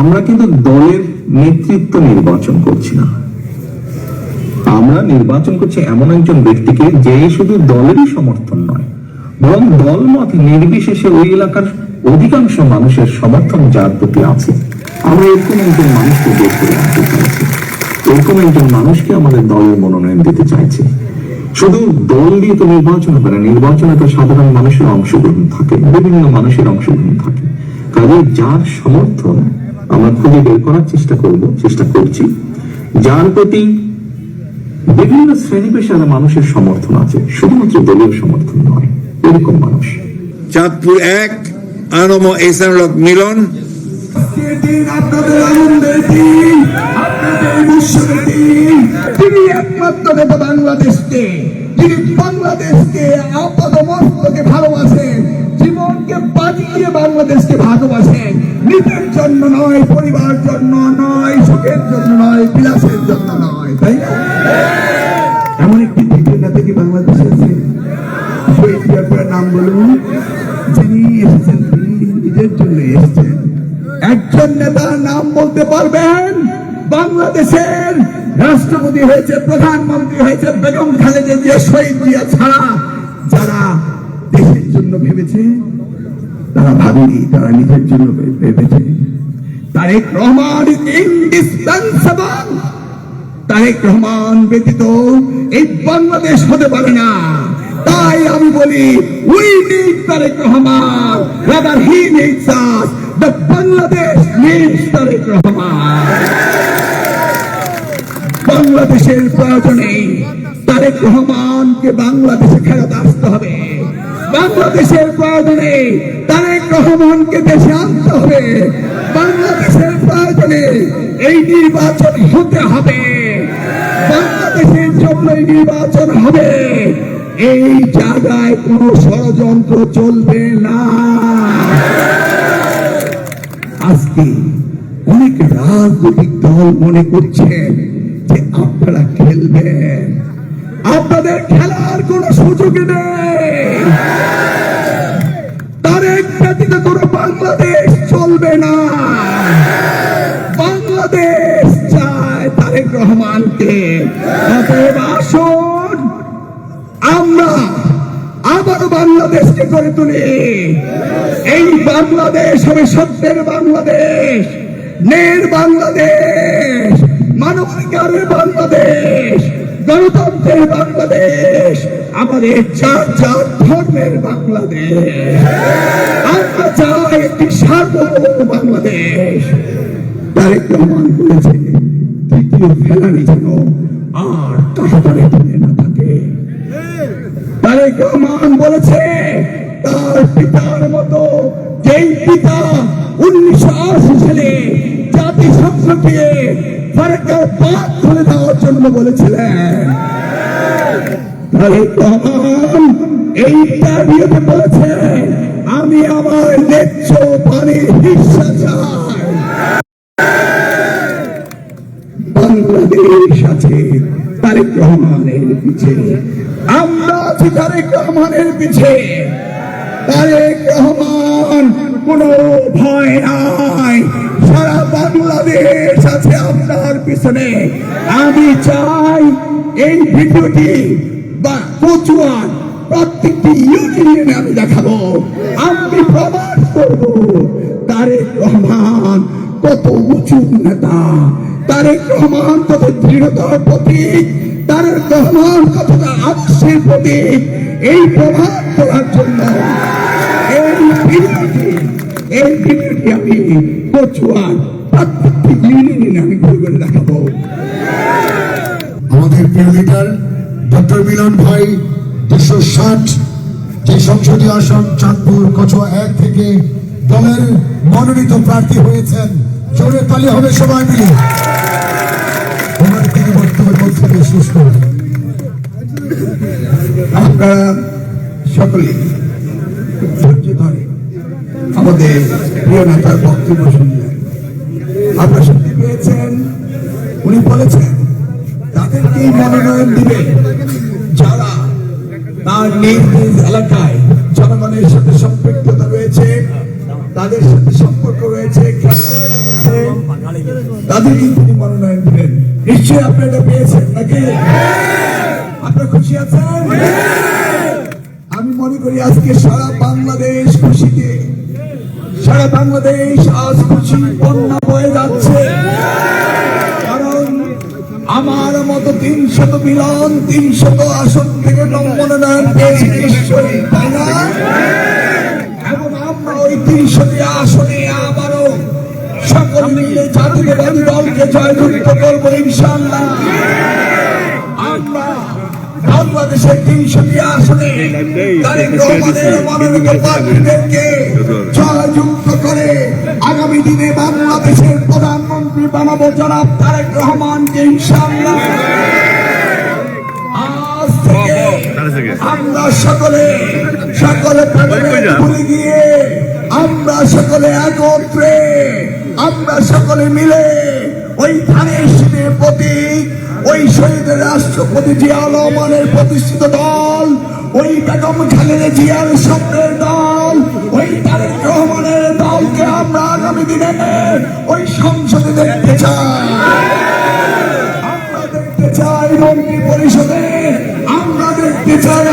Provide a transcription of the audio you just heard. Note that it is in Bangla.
আমরা কিন্তু দলের নেতৃত্ব নির্বাচন করছি না। আমরা নির্বাচন করছি এমন একজন ব্যক্তিকে যে শুধু দলেরই সমর্থন নয়, বরং দল মত নির্বিশেষে ওই এলাকার অধিকাংশ মানুষের সমর্থন যার প্রতি আছে। আমরা এরকম একজন মানুষকে বের করে আনতে চাইছি। এরকম একজন মানুষকে আমাদের দলের মনোনয়ন দিতে চাইছে। শুধু দল দিয়ে তো নির্বাচন হবে না, নির্বাচনে তো সাধারণ মানুষের অংশগ্রহণ থাকে, বিভিন্ন মানুষের অংশগ্রহণ থাকে। কাজে যার সমর্থন আমরা খুঁজে বের করার চেষ্টা করব চেষ্টা করছি। যার প্রতি বিভিন্ন শ্রেণি পেশার মানুষের সমর্থন আছে শুধুমাত্র দলীয় সমর্থন নয় এরকম মানুষ। চাঁদপুর এক আনম এসানুলক মিলন। আপনাদের আনন্দের দিন আপনাদের উৎসবের দিন। তিনি একমাত্র নেতা বাংলাদেশকে যিনি বাংলাদেশকে আপাত মস্তকে ভালোবাসেন জীবনকে বাজি দিয়ে বাংলাদেশকে ভালোবাসেন। জন্য নয়, পরিবার জন্য নয়, সুখের জন্য নয়, বিলাসের জন্য নয়, তাই না? এমন একটি দ্বিতীয় নেতা কি বাংলাদেশে আছে? শহীদ জিয়াপুরের নাম বলুন, যিনি এসেছেন তিনি নিজের জন্য এসেছেন। একজন নেতার নাম বলতে পারবেন, বাংলাদেশের রাষ্ট্রপতি হয়েছে, প্রধানমন্ত্রী হয়েছে বেগম খালেদা জিয়া, শহীদ জিয়া ছাড়া যারা দেশের জন্য ভেবেছে, তারা ভাবেনি, তারা নিজের জন্য ভেবেছে। তারেক রহমান ইন্ডিসপেন্সেবল তারেক রহমান ব্যতীত এই বাংলাদেশ হতে পারে না। তাই আমি বলি we need Tarique Rahman rather he needs us the Bangladesh needs Tarique Rahman. বাংলাদেশের প্রয়োজনে তারেক রহমানকে বাংলাদেশে ফেরত আসতে হবে। বাংলাদেশের প্রয়োজনে তারেক রহমানকে দেশে আনতে হবে। বাংলাদেশের প্রয়োজনে এই নির্বাচন হতে হবে। বাংলাদেশের জন্য নির্বাচন হবে, এই জায়গায় কোনো ষড়যন্ত্র চলবে না। আজকে অনেক রাজনৈতিক দল মনে করছেন যে আপনারা খেলবেন। আপনাদের খেলার কোন সুযোগ নেই। তারেক ব্যতীত কোনো বাংলাদেশ চলবে না। বাংলাদেশ চায় তারেক রহমানকে। অতএব আসুন, আমরা আবার বাংলাদেশকে করে তুলি। এই বাংলাদেশ হবে সত্যের বাংলাদেশ নের বাংলাদেশ, মানবাধিকারের বাংলাদেশ। গণতন্ত্রের বাংলাদেশ, আমাদের চার চার ধর্মের বাংলাদেশ। আমরা চাই একটি সার্বভৌম বাংলাদেশ। তারেক রহমান তৃতীয় ফেলানি যেন আর কাহাতারে তুলে না থাকে। তারেক রহমান বলেছে, তার পিতার মতো যেই পিতা উনিশশো আশি সালে জাতিসংঘকে ফারাক্কার পাক খুলে দেওয়ার জন্য বলেছিলেন। এই ইন্টারভিউতে বলেছেন আমি আমার ন্যায্য পানির চাই। বাংলাদেশ আছে তারেক রহমানের পিছে, আমরা আছি তারেক রহমানের পিছে। তারেক রহমান কোন ভয় নাই, সারা বাংলাদেশ আছে আপনার পিছনে। আমি চাই এই ভিডিওটি বা কচুয়ান প্রত্যেকটি ইউনিয়নে আমি দেখাবো। আমি প্রমাণ করব। তারেক রহমান কত উঁচু নেতা। তারেক রহমান কত দৃঢ়তার প্রতীক। তারেক রহমান কতটা আদর্শের প্রতীক। এই প্রমাণ করার জন্য এই ভিডিওটি এই ভিডিওটি আমি কচুয়ান প্রত্যেকটি আমাদের প্রিয় লিডার, ডক্টর মিলন ভাই, দুশো ষাট, যে সংসদীয় আসন চাঁদপুর এক থেকে দলের মনোনীত প্রার্থী হয়েছেন। জোরে তালি হবে সবাই মিলে। সকলে আমাদের প্রিয় নেতার বক্তব্য শুনলেন। আপনারা শুনতে পেয়েছেন, উনি বলেছেন, তাদেরকে মনোনয়ন দিবে যারা তার নিজ এলাকায় জনগণের সাথে সম্পৃক্ততা রয়েছে, তাদের সাথে সম্পর্ক রয়েছে তাদেরকে তিনি মনোনয়ন দিলেন নিশ্চয়ই আপনি এটা পেয়েছেন নাকি? আপনার খুশি আছেন? আমি মনে করি আজকে সারা বাংলাদেশ খুশিতে, সারা বাংলাদেশ আজ খুশি, বন্যা আমার মতো তিনশত মিলন, তিনশত আসন থেকে মনোনয়ন পেয়েছি নিশ্চয়ই তাই না? এখন আমরা ওই তিনশোটি আসনে আবারও সকল মিলে জাতীয়বাদী দলকে জয়যুক্ত করব ইনশাল্লাহ বাংলাদেশের তিনশোটি আসনে তারেক রহমানের মনোনীত প্রার্থীদেরকে জয়যুক্ত করে আগামী দিনে বাংলাদেশের প্রধানমন্ত্রী বানাবো জনাব তারেক রহমানকে আমরা সকলে সকলে ভুলে গিয়ে আমরা সকলে একত্রে আমরা সকলে মিলে ওই ধানের প্রতীক ওই শহীদের রাষ্ট্রপতি জিয়া রহমানের প্রতিষ্ঠিত দল, ওই বেগম খালেদা জিয়ার স্বপ্নের দল, ওই তারেক রহমানের দলকে আমরা আগামী দিনে ওই সংসদে দেখতে চাই। আমরা দেখতে চাই মন্ত্রী পরিষদে, আমরা দেখতে চাই